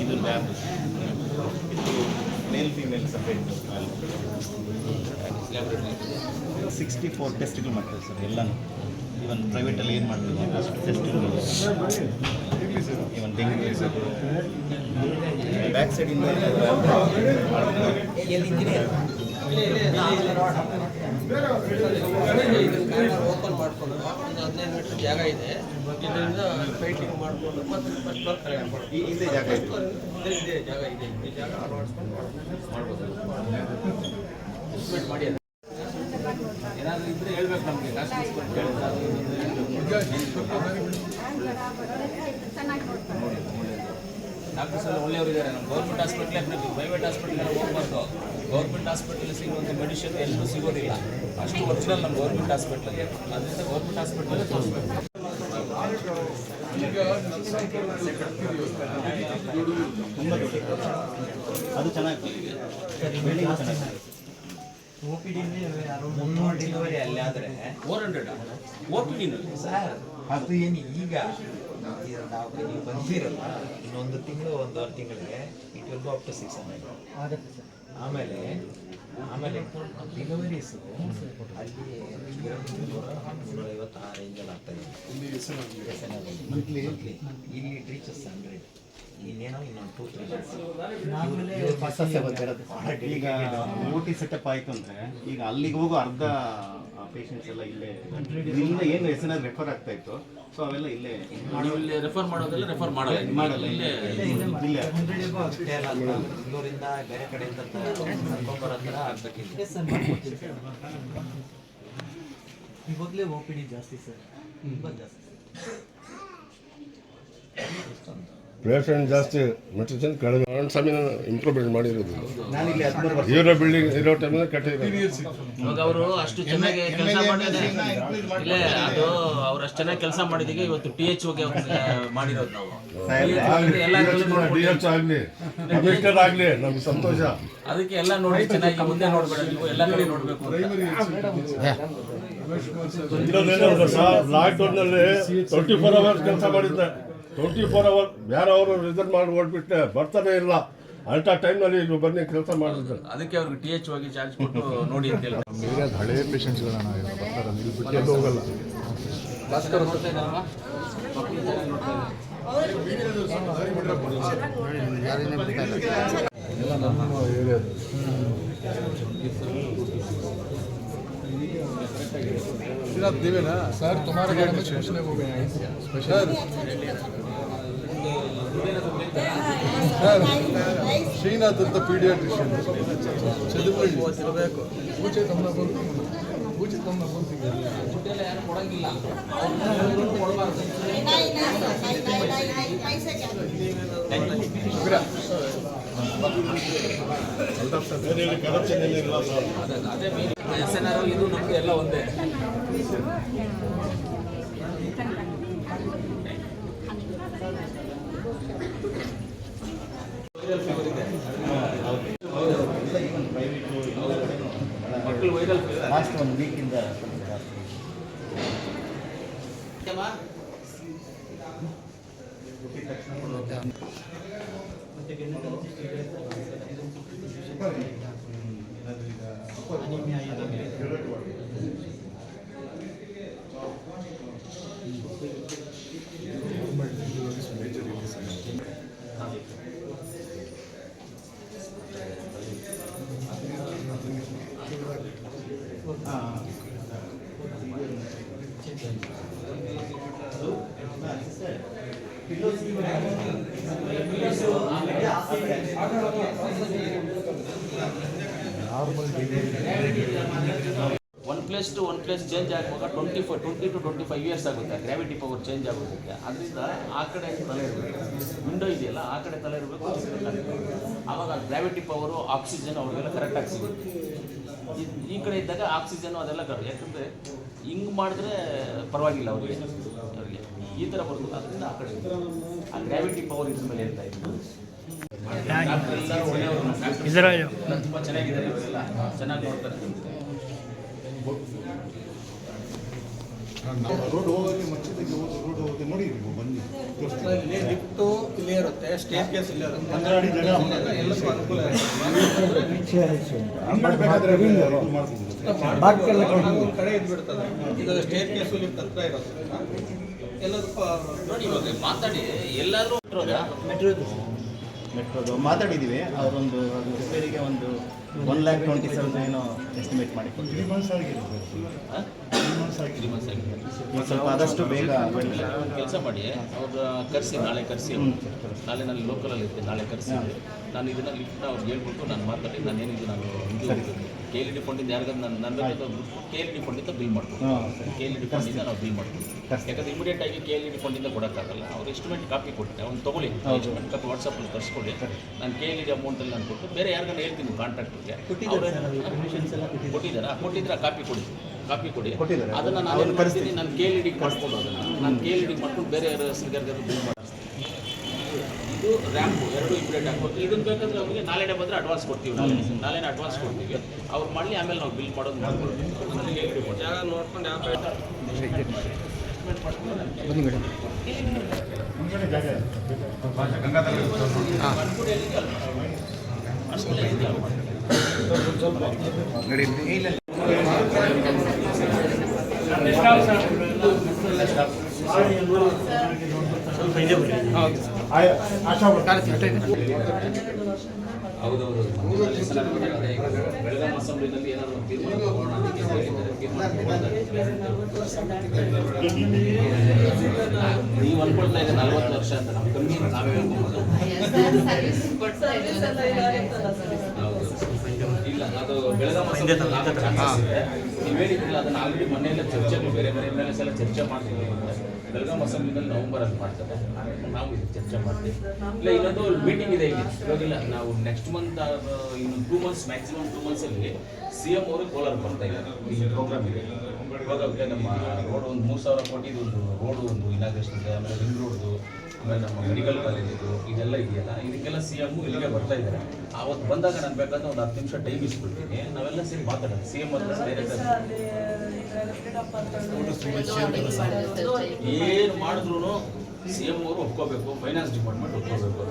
ಇದು lab male female separate sixty four ಟೆಸ್ಟ್ಗಳು ಮಾಡ್ತಾರೆ sir ಎಲ್ಲನೂ ಇವನ್ ಪ್ರೈವೇಟಲ್ಲಿ ಏನು ಮಾಡ್ತೀವಿ ಅಷ್ಟು ಟೆಸ್ಟ್ಗಳು ಇವನ್ ಡೆಂಗ್ಯೂ ಬ್ಯಾಕ್ ಸೈಡಿಂದ ಓಪನ್ ಮಾಡ್ಕೊಂಡು ಒಂದು ಹದಿನೈದು ಮೀಟರ್ ಜಾಗ ಇದೆ ಇದರಿಂದ ಪೇಂಟಿಂಗ್ ಮಾಡಿಕೊಂಡು ಮತ್ತೆ ಫಸ್ಟ್ ಇದೇ ಜಾಗ ಇದೆ ಜಾಗ ಇದೆ. ಈ ಜಾಗ ಅಳವಡಿಸ್ಕೊಂಡು ಮಾಡ್ಬೋದು ಮಾಡಿ. ಏನಾದ್ರು ಇದ್ರೆ ಹೇಳ್ಬೇಕು ನಮಗೆ. ಲಾಸ್ಟ್ ಡಾಕ್ಟರ್ಸ್ ಎಲ್ಲ ಒಳ್ಳೆಯವರು ಇದ್ದಾರೆ. ನಮ್ಮ ಗೌರ್ಮೆಂಟ್ ಹಾಸ್ಪಿಟ್ಲ್ ಪ್ರೈವೇಟ್ ಹಾಸ್ಪಿಟಲ್ ಹೋಗ್ಬಾರ್ದು. ಗೌರ್ಮೆಂಟ್ ಹಾಸ್ಪಿಟಲ್ ಸಿಗುವಂಥ ಮೆಡಿಸಿನ್ ಎಲ್ಲೂ ಸಿಗೋದಿಲ್ಲ. ಅಷ್ಟು ಒರಿಜಿನಲ್ ನಮ್ಮ ಗೌರ್ಮೆಂಟ್ ಹಾಸ್ಪಿಟ್ಲಲ್ಲಿ ಅದರಿಂದ ಗೌರ್ಮೆಂಟ್ ಹಾಸ್ಪಿಟ್ಲಲ್ಲೇ ತೋರಿಸ್ಬೇಕು. ತುಂಬ ದೊಡ್ಡ ಅದು ಚೆನ್ನಾಗಿ ಮುನ್ನೂರು ಡೆಲಿವರಿ ಅಲ್ಲಿ ಆದರೆ ಫೋರ್ ಹಂಡ್ರೆಡ್ ಓ ಪಿ ಡಿನಲ್ಲಿ ಸರ್ ಅದು ಏನು ಈಗ ನಾವು ನೀವು ಬಂದಿರಲ್ಲ ಇನ್ನೊಂದು ತಿಂಗಳು ಒಂದೂವರೆ ತಿಂಗಳಿಗೆ it will go up to six hundred ಆಮೇಲೆ ಆಮೇಲೆ ಡೆಲಿವರೀಸ್ ಅಲ್ಲಿ ಐವತ್ತು ಆ ರೇಂಜಲ್ಲಿ ಆಗ್ತಾ ಇದೆ ಇಲ್ಲಿ ಇಟ್ ರೀಚಸ್ ಹಂಡ್ರೆಡ್ ಇನ್ನೇನೋ ಇನ್ನೊಂದು ಟೂ ತ್ರೀ ಈಗ ಓಟಿ ಸೆಟಪ್ ಆಯ್ತು ಅಂದ್ರೆ ಈಗ ಅಲ್ಲಿಗೆ ಹೋಗೋ ಅರ್ಧ ಪೇಷಂಟ್ಸ್ ಎಲ್ಲ ಇಲ್ಲೇ ಇಲ್ಲಿಂದ ಏನು ಎಸ್ ಎನ್ ರೆಫರ್ ಆಗ್ತಾ ಇತ್ತು. ಸೊ ಅವೆಲ್ಲ ಇಲ್ಲೇ ನೀವು ಇಲ್ಲಿ ರೆಫರ್ ಮಾಡೋದೆಲ್ಲ ರೆಫರ್ ಮಾಡಲ್ಲ. ಮಾಡಲ್ಲ. ಇಲ್ಲೇ ಇಲ್ಲೇ ಬೆಂಗಳೂರಿಂದ ಬೇರೆ ಕಡೆಯಿಂದ ಕರ್ಕೊಂಬರೋ ಥರ ಆಗ್ಬೇಕಿಲ್ಲ ಇವಾಗಲೇ ಓ ಪಿ ಡಿ ಜಾಸ್ತಿ ಸರ್ ತುಂಬ ಜಾಸ್ತಿ ಪೇಷಂಟ್ ಜಾಸ್ತಿ ಮೆಡಿಸಿನ್ ಕಡಿಮೆ ಸಮಯ ಇಂಪ್ರೂವ್ಮೆಂಟ್ ನಾನು ಇಲ್ಲಿ ಹದಿಮೂರು ವರ್ಷ. ಇರೋ ಬಿಲ್ಡಿಂಗ್ ಇರೋ ಟೈಮಲ್ಲಿ ಕಟ್ಟಿರೋದು ಇವಾಗ ಅವರು ಅಷ್ಟು ಚೆನ್ನಾಗಿ ಕೆಲಸ ಮಾಡಿದ್ರೆ ಇಲ್ಲೇ ಅದು ಅವ್ರು ಅಷ್ಟು ಚೆನ್ನಾಗಿ ಕೆಲಸ ಮಾಡಿದೀಗ ಇವತ್ತು ಟಿ ಎಚ್ ಓಗೆ ಮಾಡಿರೋದು ನಾವು. ಡಿ ಎಚ್ ಆಗಲಿ. ಕಮಿಷನರ್ ಆಗಲಿ. ನಮ್ಗೆ ಸಂತೋಷ. ಅದಕ್ಕೆ ಎಲ್ಲ ನೋಡಿ ಚೆನ್ನಾಗಿ ಮುಂದೆ ನೋಡ್ಬೇಡ ನೀವು ಎಲ್ಲ ಕಡೆ ನೋಡ್ಬೇಕು ಅಂತ. ಸರ್ ಲಾಕ್ಡೌನ್ನಲ್ಲಿ ಟ್ವೆಂಟಿ ಫೋರ್ ಅವರ್ಸ್ ಕೆಲಸ ಮಾಡಿದ್ದೆ. ಟ್ವೆಂಟಿ ಫೋರ್ ಅವರ್ ಬೇರೆ ಅವರು ರಿಸರ್ವ್ ಮಾಡಿ ಓಡ್ಬಿಟ್ಟೆ ಬರ್ತಾನೆ ಇಲ್ಲ. ಅಂಥ ಟೈಮ್ನಲ್ಲಿ ಇಲ್ಲಿ ಬನ್ನಿ ಕೆಲಸ ಮಾಡಿದ್ರು. ಅದಕ್ಕೆ ಅವ್ರಿಗೆ ಟಿ ಎಚ್ ಹೋಗಿ ಚಾರ್ಜ್ ಕೊಟ್ಟು ನೋಡಿ ಅಂತ ಹೇಳಿ ಏರಿಯಾದ ಹಳೆ ಪೇಷಂಟ್ಸ್ಗಳನ್ನ ಬರ್ತಾರೆ ಇಲ್ಲಿ ಬಿಟ್ಟು ಎಲ್ಲೂ ಹೋಗಲ್ಲ. ಎಲ್ಲ ನಮ್ಮ ಏರಿಯಾದ श्रीनाथ देवे ना सर तुम्हारे बारे में सोचने को गए हैं स्पेशल ಸರ್ ಶ್ರೀನಾಥ್ ಅಂತ ಪೀಡಿಯಾಟ್ರಿಷಿಯನ್ ಚದುರ್ಪಳ್ಳಿ ಪೂಜೆ ತಮ್ಮನ್ನ ಬಂದು ಪೂಜೆ ತಮ್ಮನ್ನ ಬಂದು ಎಸ್ ಎನ್ ಆರ್ ಇದು ನಮಗೆ ಎಲ್ಲ ಒಂದೇ. ವೈರಲ್ ಲಾಸ್ಟ್ ಒಂದು ವೀಕಿಂದ ತಕ್ಷಣ 아. 네. One place to one place change ಆಗುವಾಗ twenty five twenty to twenty five years ಆಗುತ್ತೆ. ಗ್ರಾವಿಟಿ ಪವರ್ ಚೇಂಜ್ ಆಗುತ್ತೆ ಅದರಿಂದ ಆ ಕಡೆ ತಲೆ ಇರಬೇಕು. ವಿಂಡೋ ಇದೆಯಲ್ಲ, ಆ ಕಡೆ ತಲೆ ಇರಬೇಕು ಆವಾಗ ಗ್ರಾವಿಟಿ ಪವರು ಆಕ್ಸಿಜನ್ ಅವ್ರಿಗೆಲ್ಲ ಕರೆಕ್ಟಾಗಿ ಸಿಗುತ್ತೆ. ಈ- ಕಡೆ ಇದ್ದಾಗ ಆಕ್ಸಿಜನ್ ಅದೆಲ್ಲ ಕರೆಕ್ಟ್ ಯಾಕಂದರೆ ಹಿಂಗೆ ಮಾಡಿದ್ರೆ ಪರವಾಗಿಲ್ಲ ಅವರಿಗೆ. ಅವರಿಗೆ ಈ ಥರ ಬರ್ತದೆ ಅದರಿಂದ ಆ ಕಡೆ ಆ ಗ್ರಾವಿಟಿ ಪವರ್ ಇದ್ರ ಮೇಲೆ ಇರ್ತಾ ಇತ್ತು. ಎಲ್ಲರೂ ತುಂಬ ಚೆನ್ನಾಗಿದ್ದಾರೆ ಇವರೆಲ್ಲ ಚೆನ್ನಾಗಿ ನೋಡ್ತಾರೆ ರೋಡ್ ಹೋಗೋಕೆ ಮಚ್ಚದಿಗೆ ಹೋಗಿ ರೋಡ್ ಹೋಗೋಕೆ ನೋಡಿ ನೀವು ಬನ್ನಿ ತೋರಿಸ್ತೀನಿ. ಇಲ್ಲಿ ಲಿಫ್ಟು ಇಲ್ಲೇ ಇರುತ್ತೆ ಸ್ಟೇಟ್ ಕೇಸ್ ಇಲ್ಲೇ ಇರುತ್ತೆ ಪಂದ್ರ ಅಡಿ ಜಾಗ ಎಲ್ಲದಕ್ಕೂ ಅನುಕೂಲ ಇರುತ್ತೆ ಕಡೆ ಇದ್ಬಿಡ್ತದೆ. ಇದು ಸ್ಟೇಟ್ ಕೇಸು ಲಿಫ್ಟ್ ಹತ್ರ ಇರೋದ್ರಿಂದ ಎಲ್ಲದಕ್ಕೂ ನೋಡಿ ಇವಾಗ ಮಾತಾಡಿ ಎಲ್ಲಾದ್ರೂ ಮೆಟ್ರೋದು. ಮಾತಾಡಿದ್ದೀವಿ ಅವರೊಂದು ರಿಪೇರಿಗೆ ಒಂದು ಒನ್ ಲ್ಯಾಕ್ ಟ್ವೆಂಟಿ ಸೆವೆನ್ ಏನೋ ಎಸ್ಟಿಮೇಟ್ ಮಾಡಿ ಸ್ವಲ್ಪ ಆದಷ್ಟು ಬೇಗ ಕೆಲಸ ಮಾಡಿ. ಅವ್ರ ಕರೆಸಿ ನಾಳೆ ಕರೆಸಿ ನಾಳೆ ನಾನು ಲೋಕಲಲ್ಲಿ ಇರ್ತೀನಿ ನಾಳೆ ಕರೆಸಿ. ನಾನು ಇದನ್ನ ಲಿಫ್ಟ್ನ ಅವ್ರಿಗೆ ಹೇಳ್ಬಿಟ್ಟು ನಾನು ಮಾತಾಡಿ ನಾನು ಏನಿದ್ದು ನಾನು ಕೆ ಎಲ್ ಡಿ ಫಂಡಿಂದ ಯಾರಿಗಾದ್ರು ನನ್ನ ನನ್ನ ಕೆ ಎಲ್ ಡಿ ಫಂಡಿಂದ ಬಿಲ್ ಮಾಡ್ತೀನಿ ಹಾಂ ಕೆ ಎಲ್ ಡಿ ಫಂಡಿಂದ ನಾವು ಬಿಲ್ ಮಾಡ್ತೀವಿ. ಯಾಕಂದ್ರೆ ಇಮಿಡಿಯೇಟ್ ಆಗಿ ಕೆ ಎಲ್ ಡಿ ಫಂಡಿಂದ ಕೊಡೋಕ್ಕಾಗಲ್ಲ. ಅವ್ರು ಎಸ್ಟಿಮೇಟ್ ಕಾಪಿ ಕೊಟ್ಟೆ ಅವ್ನು ತೊಗೊಳ್ಳಿ. ಎಸ್ಟಿಮೇಟ್ ಕಾಪಿ ವಾಟ್ಸಪ್ಪಲ್ಲಿ ತರಿಸ್ಕೊಳ್ಳಿ. ನಾನು ಕೆ ಎಲ್ ಡಿ ಅಮೌಂಟಲ್ಲಿ ನಾನು ಕೊಟ್ಟು ಬೇರೆ ಯಾರಿಗಾನ ಹೇಳ್ತೀನಿ ಕಾಂಟ್ರಾಕ್ಟರ್ಗೆ ಕೊಟ್ಟಿದ್ದಾರಾ? ಕೊಟ್ಟಿದ್ರೆ ಕಾಪಿ ಕೊಡಿ. ಕಾಪಿ ಕೊಡಿ. ಅದನ್ನ ನಾನು ನಾನು ಕೆ ಎಲ್ ಡಿ ಮಾಡ್ಕೊಂಡು ಅದನ್ನು ನಾನು ಕೆ ಎಲ್ ಡಿ ಮಾಡ್ಕೊಂಡು ಬೇರೆ ಯಾರು ಹೆಸರಿಗಾರಿಗಾರು ಬಿಲ್ ಇದು ರ್ಯಾಂಪು ಎರಡು ಇಮಿಡಿಯೇಟ್ ಹಾಕ್ಬೋದು ಇದನ್ನ ಬೇಕಾದ್ರೆ ಅವ್ರಿಗೆ ನಾಳೆನೇ ಬಂದರೆ ಅಡ್ವಾನ್ಸ್ ಕೊಡ್ತೀವಿ ನಾಳೆ ನಾಳೆನೇ ಅಡ್ವಾನ್ಸ್ ಕೊಡ್ತೀವಿ. ಅವ್ರು ಮಾಡಲಿ ಆಮೇಲೆ ನಾವು ಬಿಲ್ ಮಾಡೋದು ಮಾಡ್ಬೋದು ಜಾಗ ನೋಡ್ಕೊಂಡು ಯಾವ ಹೌದೌದು ಬೆಳಗಾವಿ ಅಸೆಂಬ್ಲಿನಲ್ಲಿ ಏನಾದ್ರು. ನೀವು ಅನ್ಕೊಳ್ತಾ ಇದೆ ನಲ್ವತ್ತು ವರ್ಷ ಅಂತ ನಮ್ಮ ಕಮ್ಮಿ ನಾವೇ ಹೇಳ್ಕೊಬೋದು ಆಗೋ chances ನೀವು ಹೇಳಿದ್ರಲ್ಲ ಅದನ್ನ ಆಲ್ರೆಡಿ ಮೊನ್ನೆಲ್ಲ ಚರ್ಚೆಗಳು ಬೇರೆ ಬೇರೆ ಎಂ ಎಲ್ ಎಲ್ಲ ಚರ್ಚೆ ಮಾಡ್ತೀವಿ ಬೆಳಗಾಂ ಅಸೆಂಬ್ಲಿನಲ್ಲಿ ನವೆಂಬರಲ್ಲಿ ಮಾಡ್ತಾರೆ. ನಾವು ಇದು ಚರ್ಚೆ ಮಾಡ್ತೀವಿ. ಇಲ್ಲ ಇನ್ನೊಂದು ಮೀಟಿಂಗ್ ಇದೆ ಇಲ್ಲಿ. ಇವಾಗಿಲ್ಲ ನಾವು ನೆಕ್ಸ್ಟ್ ಮಂತ್ ಇನ್ನು ಟೂ ಮಂತ್ಸ್ ಮ್ಯಾಕ್ಸಿಮಮ್ ಟೂ ಮಂತ್ಸಲ್ಲಿ ಸಿ ಎಂ ಅವರು ಕೋಲಾರ ಬರ್ತಾ ಇದ್ದಾರೆ. ಈ ಪ್ರೋಗ್ರಾಮ್ ಇದೆ. ಇವಾಗ ನಮ್ಮ ರೋಡ್ ಒಂದು ಮೂರು ಸಾವಿರ ಕೋಟಿದು ಒಂದು ರೋಡು ಒಂದು ಇನಾಗ್ರೇಷನ್ ಇದೆ ಆಮೇಲೆ ರಿಂಗ್ ರೋಡ್ದು ಆಮೇಲೆ ನಮ್ಮ ಮೆಡಿಕಲ್ ಕಾಲೇಜಿದು ಇದೆಲ್ಲ ಇದೆಯಲ್ಲ? ಇದಕ್ಕೆಲ್ಲ ಸಿ ಎಂ ಇಲ್ಲಿಗೆ ಬರ್ತಾ ಇದ್ದಾರೆ ಅವತ್ತು ಬಂದಾಗ ನಾನು ಬೇಕಾದ್ರೆ ಒಂದು ಹತ್ತು ನಿಮಿಷ ಟೈಮ್ ಇಸ್ಕೊಳ್ತೀನಿ. ನಾವೆಲ್ಲ ಸೇರಿ ಮಾತಾಡೋದು ಸಿ ಎಂ ಹತ್ರ ಡೈರೆಕ್ಟ್ ಏನು ಮಾಡಿದ್ರು. ಸಿ ಎಂ ಅವರು ಒಪ್ಕೋಬೇಕು. ಫೈನಾನ್ಸ್ ಡಿಪಾರ್ಟ್ಮೆಂಟ್ ಒಪ್ಕೋಬೇಕು.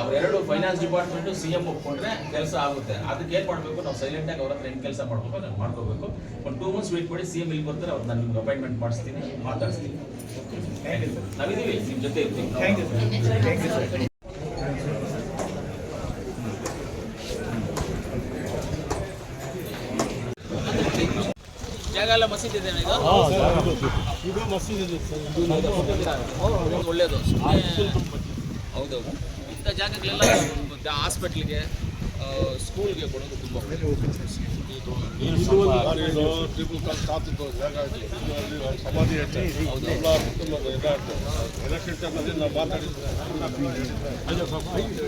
ಅವರೆರಡು ಫೈನಾನ್ಸ್ ಡಿಪಾರ್ಟ್ಮೆಂಟ್ ಸಿ ಎಂ ಒಪ್ಕೊಂಡ್ರೆ ಕೆಲಸ ಆಗುತ್ತೆ. ಅದಕ್ಕೆ ಏನು ಮಾಡಬೇಕು? ನಾವು ಸೈಲೆಂಟಾಗಿ ಅವ್ರ ಹತ್ರ ಏನು ಕೆಲಸ ಮಾಡ್ಕೋಬೇಕು ಅದನ್ನು ಮಾಡ್ಕೋಬೇಕು. ಒಂದು ಟೂ ಮಂತ್ಸ್ ವೇಟ್ ಮಾಡಿ ಸಿ ಎಂ ಇಲ್ಲಿ ಬರ್ತಾರೆ ಅವ್ರು ನಾನು ನಿಮ್ಗೆ ಅಪಾಯಿಂಟ್ಮೆಂಟ್ ಮಾಡಿಸ್ತೀನಿ ಮಾತಾಡಿಸ್ತೀನಿ. ನಾವಿದ್ದೀವಿ ನಿಮ್ಮ ಜೊತೆ ಇರ್ತೀವಿ. ಮಸೀದಿ ಇದೆ? ಒಳ್ಳೇದು. ಹೌದೌದು ಇಂಥ ಜಾಗಗಳೆಲ್ಲ ಹಾಸ್ಪಿಟ್ಲಿಗೆ ಸ್ಕೂಲ್ಗೆ ಕೊಡೋದು ತುಂಬ ಇದು ಟ್ರಿಪಲ್ ಕಾಲ್ ಸ್ಥಾಪಿತ ಜಾಗ ಇದೆ. ಇದು ಅಲ್ಲಿ ಸಮಾಧಿ ಐತೆ ಎಲ್ಲ ಕುಟುಂಬದ ಇದಾಯ್ತು ಎಲೆಕ್ಷನ್ ಟೈಮಲ್ಲಿ ನಾವು ಮಾತಾಡಿದ್ವಿ ತಾತರು ಎಲ್ಲ ಕುಟುಂಬದಲ್ಲಿ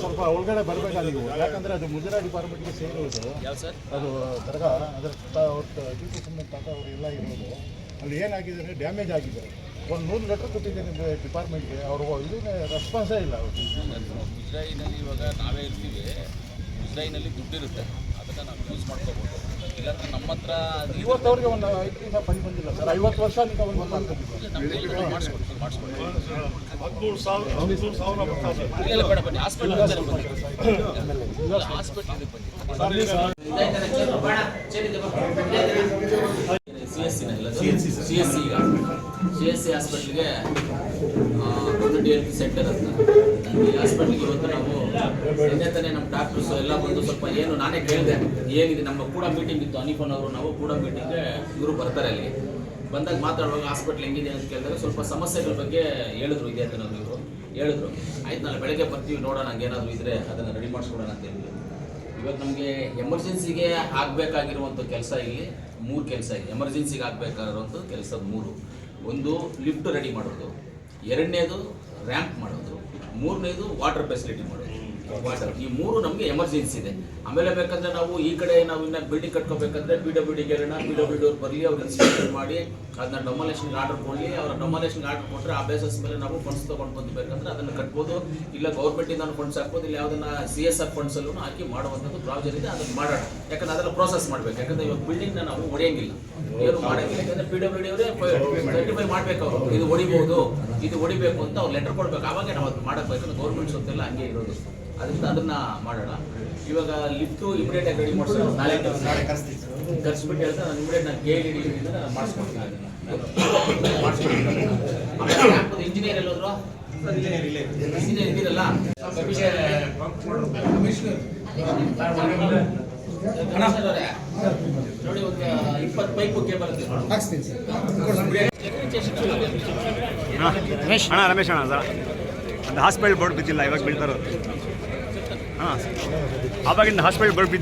ಸ್ವಲ್ಪ ಒಳಗಡೆ ಬರಬೇಕಾ ನೀವು. ಯಾಕಂದ್ರೆ ಅದು ಮುಜರಾ ಡಿಪಾರ್ಟ್ಮೆಂಟ್ಗೆ ಸರ್? ಅದು ದರ್ಗಾ ಅದರ ಅವ್ರ ಸಂಬಂಧ ಸುಮ್ಮನೆ ತಾತ ಅವರು ಎಲ್ಲ ಇರೋದು. ಅಲ್ಲಿ ಏನಾಗಿದೆ ಅಂದರೆ ಡ್ಯಾಮೇಜ್ ಆಗಿದೆ. ಒಂದು ನೂರು ಲೆಟರ್ ಕೊಟ್ಟಿದ್ದೇನೆ ಡಿಪಾರ್ಟ್ಮೆಂಟ್ಗೆ ಅವರು ಇಲ್ಲಿ ರೆಸ್ಪಾನ್ಸೇ ಇಲ್ಲ ಅವರು ಮುಜರಾಯಿನಲ್ಲಿ ಇವಾಗ ನಾವೇ ಇರ್ತೀವಿ. ಮುಜರಾಯಿನಲ್ಲಿ ದುಡ್ಡಿರುತ್ತೆ. ಅದನ್ನು ನಾವು ಯೂಸ್ ಮಾಡ್ಕೋಬೋದು. ಇಲ್ಲಾಂದ್ರೆ ನಮ್ಮ ಹತ್ರ ಇವತ್ತು ಅವ್ರಿಗೆ ಒಂದು ಐದು ದಿವಸ ಪಂಚ್ ಬಂದಿಲ್ಲ ಸರ್. ಐವತ್ತು ವರ್ಷ ಮಾಡಿಸ್ಕೊಡ್ತೀವಿ ಮಾಡಿಸ್ಕೊಡ್ತೀವಿ. ಇಲ್ಲ ಬೇಡ ಬನ್ನಿ. Hospital hospital C S C ಹಾಸ್ಪಿಟಲ್ಗೆ ಎಸ್ ಸಿ ಈಗ ಸಿ ಎಸ್ ಸಿ ಹಾಸ್ಪಿಟ್ಲಿಗೆ ಕಮ್ಯುನಿಟಿ ಹೆಲ್ತ್ ಸೆಂಟರ್ ಅಂತ ಹಾಸ್ಪಿಟ್ಲಿಗೆ ಇವತ್ತು ನಾವು ನಿನ್ನೆ ತಾನೇ ನಮ್ಮ ಡಾಕ್ಟರ್ಸ್ ಎಲ್ಲ ಬಂದು ಸ್ವಲ್ಪ ಏನು ನಾನೇ ಕೇಳಿದೆ ಏನಿದೆ ನಮ್ಮ ಕೂಡ ಮೀಟಿಂಗ್ ಇತ್ತು ಅನಿಫನ್ ಅವರು ನಾವು ಕೂಡ ಮೀಟಿಂಗ್ಗೆ ಇವರು ಬರ್ತಾರೆ ಅಲ್ಲಿ ಬಂದಾಗ ಮಾತಾಡುವಾಗ ಹಾಸ್ಪಿಟ್ಲ್ ಹೆಂಗಿದೆ ಅಂತ ಕೇಳಿದಾಗ ಸ್ವಲ್ಪ ಸಮಸ್ಯೆಗಳ ಬಗ್ಗೆ ಹೇಳಿದ್ರು ಇದೆ ಅಂತ ಇವರು ಹೇಳಿದ್ರು ಆಯ್ತು ನಾಳೆ ಬೆಳಗ್ಗೆ ಬರ್ತೀವಿ ನೋಡೋಣ ಏನಾದರೂ ಇದ್ರೆ ಅದನ್ನು ರೆಡಿ ಮಾಡಿಸ್ಕೊಡೋಣ ಅಂತ ಹೇಳಿದ್ರು ಇವತ್ತು ನಮಗೆ ಎಮರ್ಜೆನ್ಸಿಗೆ ಆಗಬೇಕಾಗಿರುವಂಥ ಕೆಲಸ ಇಲ್ಲಿ ಮೂರು ಕೆಲಸ ಇದೆ ಎಮರ್ಜೆನ್ಸಿಗೆ ಆಗಬೇಕಾಗಿರುವಂಥ ಕೆಲಸ ಮೂರು ಒಂದು ಲಿಫ್ಟ್ ರೆಡಿ ಮಾಡೋದು. ಎರಡನೇದು ರ್ಯಾಂಪ್ ಮಾಡೋದು. ಮೂರನೇದು ವಾಟರ್ ಫೆಸಿಲಿಟಿ ಮಾಡೋದು ಈ ಮೂರು ನಮಗೆ ಎಮರ್ಜೆನ್ಸಿ ಇದೆ. ಆಮೇಲೆ ಬೇಕಂದ್ರೆ ನಾವು ಈ ಕಡೆ ನಾವು ಇನ್ನ ಬಿಲ್ಡಿಂಗ್ ಕಟ್ಕೋಬೇಕಂದ್ರೆ ಪಿ ಡಬ್ಲ್ಯೂ ಡಿ ಗೆರಣ ಪಿ ಡಬ್ಲ್ಯೂ ಡಿ ಬರಲಿ ಅವ್ರು ಇನ್ಸ್ಪೆಕ್ಷನ್ ಮಾಡಿ, ಅದನ್ನ ಡೊಮಲೇಷನ್ಗೆ ಆರ್ಡರ್ ಕೊಡಲಿ, ಅವ್ರ ಡೊಮಲೇಷನ್ಗೆ ಆರ್ಡರ್ ಕೊಟ್ಟರೆ ಆ ಬೇಸಸ್ ಮೇಲೆ ನಾವು ಫಂಡ್ಸ್ ತೊಗೊಂಡು ಬಂದ್ಬೇಕಂದ್ರೆ ಅದನ್ನು ಕಟ್ಬೋದು. ಇಲ್ಲ ಗೌರ್ಮೆಂಟಿಂದ ಫಂಡ್ಸ್ ಹಾಕ್ಬೋದು, ಇಲ್ಲ ಯಾವುದನ್ನ ಸಿ ಎಸ್ ಆರ್ ಫಂಡ್ಸಲ್ಲೂ ಹಾಕಿ ಮಾಡುವಂಥದ್ದು ಪ್ರಾವಜರ್ ಇದೆ, ಅದನ್ನು ಮಾಡೋಣ. ಯಾಕಂದ್ರೆ ಅದನ್ನ ಪ್ರೋಸೆಸ್ ಮಾಡಬೇಕು. ಯಾಕಂದ್ರೆ ಇವಾಗ ಬಿಲ್ಡಿಂಗ್ನ ನಾವು ಹೊಡೆಯಂಗಿಲ್ಲ ಏನು ಮಾಡಂಗಿಲ್ಲ ಯಾಕಂದ್ರೆ ಪಿ ಡಬ್ಲ್ಯೂ ಡಿ ಅವರೇ ಸರ್ಟಿಫೈ ಮಾಡ್ಬೇಕು ಅವರು. ಇದು ಹೊಡಿಬಹುದು ಇದು ಹೊಡಿಬೇಕು ಅಂತ ಅವ್ರು ಲೆಟರ್ ಕೊಡ್ಬೇಕು. ಆವಾಗ ನಾವು ಅದು ಮಾಡಬೇಕು ಗೌರ್ಮೆಂಟ್ ಸೊತ್ತೆಲ್ಲ ಹಂಗೆ ಇರೋದು. ಅದರಿಂದ ಅದನ್ನ ಮಾಡೋಣ. ಇವಾಗ ಲಿಫ್ಟು ಇಮಿಡಿಯೇಟ್ ಆಗಿ ರೆಡಿ ಮಾಡ್ಸೋ ನಾಳೆ ನಾಳೆ ಕರ್ಸ್ಬಿಟ್ಟು ಹೇಳ್ತಾ ನಾನು ಇಮಿಡಿಯೇಟ್ ನಾನು ಕೇಳಿ ಡಿ ನಾನು ಮಾಡಿಸ್ಕೊಡ್ತೀನಿ. ಅದನ್ನ ಮಾಡಿಸ್ಕೊಡ್ತೀನಿ. ಇಂಜಿನಿಯರ್ ಇಲ್ಲ ಇಂಜಿನಿಯರ್ ಇದ್ದೀರಲ್ಲ? ಕಮಿಷನರ್ ಅವರೇ, ನೋಡಿ ಒಂದು ಇಪ್ಪತ್ತು ಪೈಪ್ ಕೇಬಲ್ ರಮೇಶ್ ಅಣ್ಣ ರಮೇಶ್ ಅಣ್ಣ ಸರ್ ಅದು ಹಾಸ್ಪಿಟಲ್ ಬೋರ್ಡ್ ಬಿದ್ದಿಲ್ಲ ಇವಾಗ ಬೀಳ್ತಾರೋ ಹಾಂ. ಆವಾಗಿಂದ ಹಾಸ್ಪಿಟಲ್ ಬೋರ್ಡ್